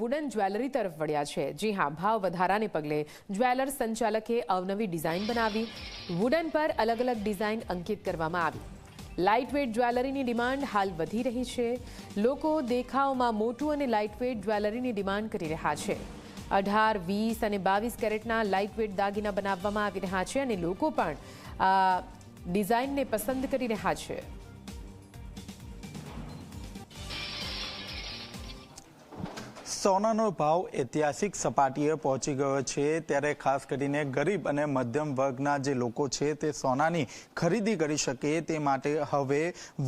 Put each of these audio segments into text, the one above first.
Wooden jewellery તરફ વળ્યા છે. જી હા, ભાવ વધારાને પગલે જ્વેલર્સ સંચાલકે અવનવી ડિઝાઇન બનાવી વુડન પર અલગ અલગ ડિઝાઇન અંકિત કરવામાં આવી. લાઇટ વેઇટ જ્વેલરીની ડિમાન્ડ હાલ વધી રહી છે. લોકો દેખાવમાં મોટું અને લાઇટવેટ જ્વેલરીની ડિમાન્ડ કરી રહ્યા છે. અઢાર, વીસ અને બાવીસ કેરેટના લાઇટ વેઇટ દાગીના બનાવવામાં આવી રહ્યા છે અને લોકો પણ ડિઝાઇનને પસંદ કરી રહ્યા છે. સોનાનો ભાવ ઐતિહાસિક સપાટીએ પહોંચી ગયો છે. ત્યારે ખાસ કરીને ગરીબ અને મધ્યમ વર્ગના જે લોકો છે તે સોનાની ખરીદી કરી શકે તે માટે હવે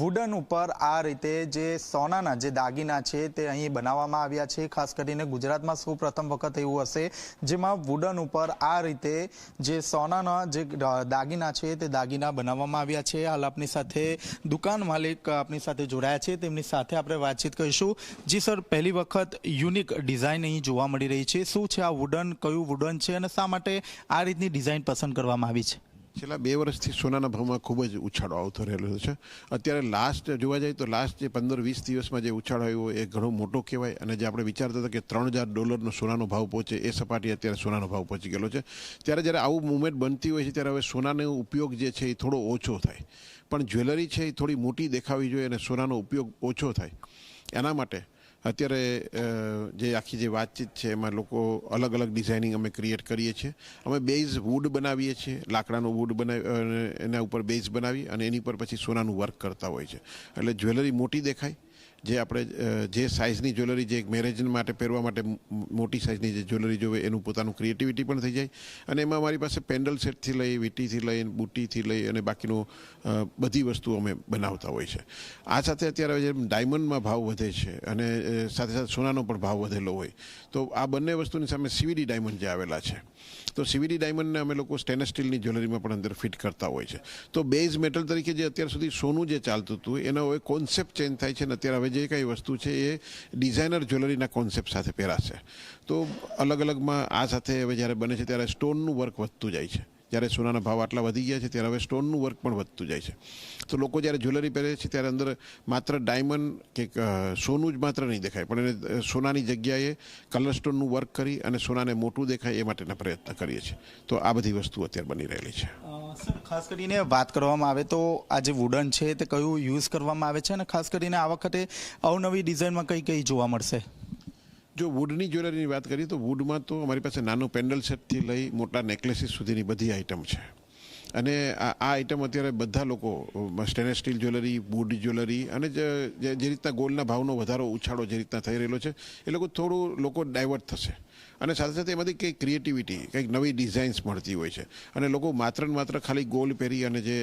વુડન ઉપર આ રીતે જે સોનાના જે દાગીના છે તે અહીં બનાવવામાં આવ્યા છે. ખાસ કરીને ગુજરાતમાં સૌ પ્રથમ વખત એવું હશે, જેમાં વુડન ઉપર આ રીતે જે સોનાના જે દાગીના છે તે દાગીના બનાવવામાં આવ્યા છે. હાલ આપની સાથે દુકાન માલિક આપની સાથે જોડાયા છે. તેમની સાથે આપણે વાતચીત કરીશું. જી સર, પહેલી વખત યુનિક ડિઝાઇન અહીં જોવા મળી રહી છે. શું છે આ વુડન કયું વુડન છે અને શા માટે આ રીતની ડિઝાઇન પસંદ કરવામાં આવી છે? છેલ્લા બે વર્ષથી સોનાના ભાવમાં ખૂબ જ ઉછાળો આવતો રહેલો છે. અત્યારે લાસ્ટ જોવા જઈએ તો લાસ્ટ જે પંદર વીસ દિવસમાં જે ઉછાળો આવ્યો એ ઘણો મોટો કહેવાય. અને જે આપણે વિચારતા હતા કે ત્રણ હજાર ડોલરનો સોનાનો ભાવ પહોંચે એ સપાટી અત્યારે સોનાનો ભાવ પહોંચી ગયેલો છે. ત્યારે જ્યારે આવું મુવમેન્ટ બનતી હોય છે, ત્યારે હવે સોનાનો ઉપયોગ જે છે એ થોડો ઓછો થાય. પણ જ્વેલરી છે એ થોડી મોટી દેખાવી જોઈએ અને સોનાનો ઉપયોગ ઓછો થાય. એના માટે અત્યારે જે આખી જે વાતચીત છે, એમાં લોકો અલગ અલગ ડિઝાઇનિંગ અમે ક્રિએટ કરીએ છીએ. અમે બેઝ વુડ બનાવીએ છીએ, લાકડાનું વુડ બનાવી એના ઉપર બેઝ બનાવી, અને એની પર પછી સોનાનું વર્ક કરતા હોય છે. એટલે જ્વેલરી મોટી દેખાય જે આપણે જે સાઇઝની જ્વેલરી જે મેરેજ માટે પહેરવા માટે મોટી સાઇઝની જે જ્વેલરી જોવે, એનું પોતાનું ક્રિએટિવિટી પણ થઈ જાય. અને એમાં અમારી પાસે પેન્ડલ સેટથી લઈ વીટીથી લઈ બુટ્ટીથી લઈ, અને બાકીનું બધી વસ્તુઓ અમે બનાવતા હોય છે. આ સાથે અત્યારે જેમ ડાયમંડમાં ભાવ વધે છે, અને સાથે સાથે સોનાનો પણ ભાવ વધેલો હોય, તો આ બંને વસ્તુની સામે સીવીડી ડાયમંડ જે આવેલા છે. તો સીવીડી ડાયમંડને અમે લોકો સ્ટેનલેસ સ્ટીલની જ્વેલરીમાં પણ અંદર ફિટ કરતા હોય છે. તો બેઝ મેટલ તરીકે જે અત્યાર સુધી સોનું જે ચાલતું હતું, એનો હવે કોન્સેપ્ટ ચેન્જ થાય છે, અને અત્યારે હવે જે કંઈ વસ્તુ છે એ ડિઝાઇનર જ્વેલરીના કોન્સેપ્ટ સાથે પહેરાશે. તો અલગ અલગમાં આ સાથે હવે જ્યારે બને છે ત્યારે સ્ટોનનું વર્ક વધતું જાય છે. જ્યારે સોનાના ભાવ આટલા વધી ગયા છે, ત્યારે હવે સ્ટોનનું વર્ક પણ વધતું જાય છે. તો લોકો જ્યારે જ્વેલરી પહેરે છે, ત્યારે અંદર માત્ર ડાયમંડ કે સોનું જ માત્ર નહીં દેખાય. પણ એને સોનાની જગ્યાએ કલર સ્ટોનનું વર્ક કરી અને સોનાને મોટું દેખાય એ માટેના પ્રયત્ન કરીએ છીએ. તો આ બધી વસ્તુ અત્યારે બની રહેલી છે. ખાસ કરીને વાત કરવામાં આવે તો આ જે વુડન છે, તે કયું યુઝ કરવામાં આવે છે? અને ખાસ કરીને આ વખતે અવનવી ડિઝાઇનમાં કઈ કઈ જોવા મળશે? જો વુડની જ્વેલરીની વાત કરીએ તો વુડમાં તો અમારી પાસે નાનું પેન્ડલ સેટથી લઈ મોટા નેકલેસીસ સુધીની બધી આઇટમ છે. અને આ આઇટમ અત્યારે બધા લોકો stainless steel jewellery wood jewellery અને જે રીતના ગોલ્ડના ભાવનો વધારો, ઉછાળો જે રીતના થઈ રહેલો છે, એ લોકો થોડું લોકો ડાયવર્ટ થશે. અને સાથે સાથે એમાંથી કંઈક ક્રિએટિવિટી કંઈક નવી ડિઝાઇન્સ મળતી હોય છે. અને લોકો માત્ર ને માત્ર ખાલી ગોલ્ડ પહેરી અને જે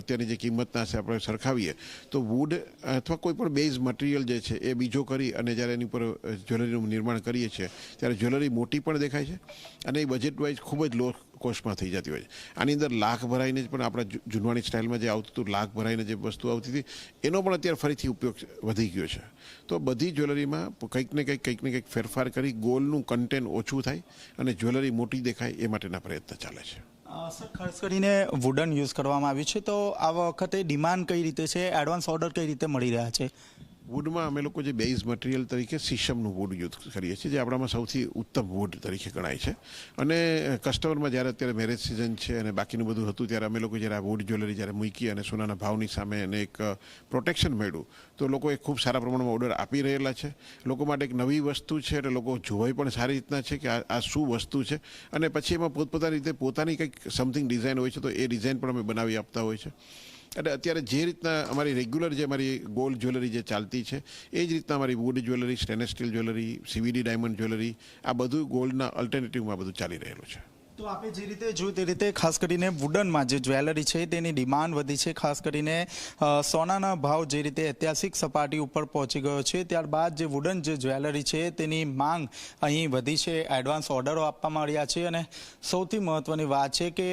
અત્યારની જે કિંમતના છે આપણે સરખાવીએ, તો વુડ અથવા કોઈ પણ બેઝ મટીરિયલ જે છે, એ બીજો કરી અને જ્યારે એની ઉપર જ્વેલરીનું નિર્માણ કરીએ છીએ, ત્યારે જ્વેલરી મોટી પણ દેખાય છે અને એ બજેટ વાઇઝ ખૂબ જ લો કોસ્ટમાં થઈ જતી હોય છે. આની અંદર લાખ ભરાઈને જ પણ આપણા જૂનવાણી સ્ટાઇલમાં જે આવતું હતું, લાખ ભરાઈને જે વસ્તુ આવતી હતી, એનો પણ અત્યારે ફરીથી ઉપયોગ વધી ગયો છે. તો બધી જ્વેલરીમાં કંઈક ને કંઈક કંઈક ને કંઈક ફેરફાર કરી ગોલ્ડનું કન્ટેન ઓછું થાય અને જ્વેલરી મોટી દેખાય એ માટેના પ્રયત્ન ચાલે છે. સર, ખાસ કરીને વુડન યુઝ કરવામાં આવ્યું છે. તો આ વખતે ડિમાન્ડ કઈ રીતે છે? એડવાન્સ ઓર્ડર કઈ રીતે મળી રહ્યા છે? વુડમાં અમે લોકો જે બેઝ મટીરિયલ તરીકે શીશમનું વુડ યુઝ કરીએ છીએ, જે આપણામાં સૌથી ઉત્તમ વુડ તરીકે ગણાય છે. અને કસ્ટમરમાં જ્યારે અત્યારે મેરેજ સિઝન છે અને બાકીનું બધું હતું, ત્યારે અમે લોકો જ્યારે આ વુડ જ્વેલરી જ્યારે મૂકી અને સોનાના ભાવની સામે એને એક પ્રોટેક્શન મળ્યું, તો લોકો એ ખૂબ સારા પ્રમાણમાં ઓર્ડર આપી રહેલા છે. લોકો માટે એક નવી વસ્તુ છે એટલે લોકો જોવાય પણ સારી રીતના છે કે આ શું વસ્તુ છે. અને પછી એમાં પોતપોતાની રીતે પોતાની કંઈક સમથિંગ ડિઝાઇન હોય છે, તો એ ડિઝાઇન પણ અમે બનાવી આપતા હોય છે. એટલે અત્યારે જે રીતના અમારી રેગ્યુલર જે અમારી ગોલ્ડ જ્વેલરી જે ચાલતી છે, એ જ રીતના અમારી wood jewellery stainless steel jewellery CVD diamond jewellery આ બધું ગોલ્ડના અલ્ટરનેટિવમાં બધું ચાલી રહેલું છે. તો આપણે જે રીતે જોયું તે રીતે ખાસ કરીને વુડનમાં જે જ્વેલરી છે તેની ડિમાન્ડ વધી છે. ખાસ કરીને સોનાના ભાવ જે રીતે ઐતિહાસિક સપાટી ઉપર પહોંચી ગયો છે, ત્યારબાદ જે વુડન જે જ્વેલરી છે તેની માંગ અહીં વધી છે. એડવાન્સ ઓર્ડરો આપવામાં આવ્યા છે અને સૌથી મહત્વની વાત છે કે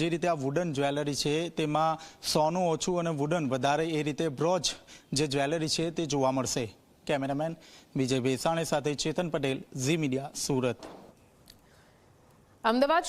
જે રીતે આ વુડન જ્વેલરી છે તેમાં સોનું ઓછું અને વુડન વધારે એ રીતે બ્રોજ જે જ્વેલરી છે તે જોવા મળશે. કેમેરામેન વિજય ભેસાણે સાથે ચેતન પટેલ, ઝી મીડિયા, સુરત. અમદાવાદ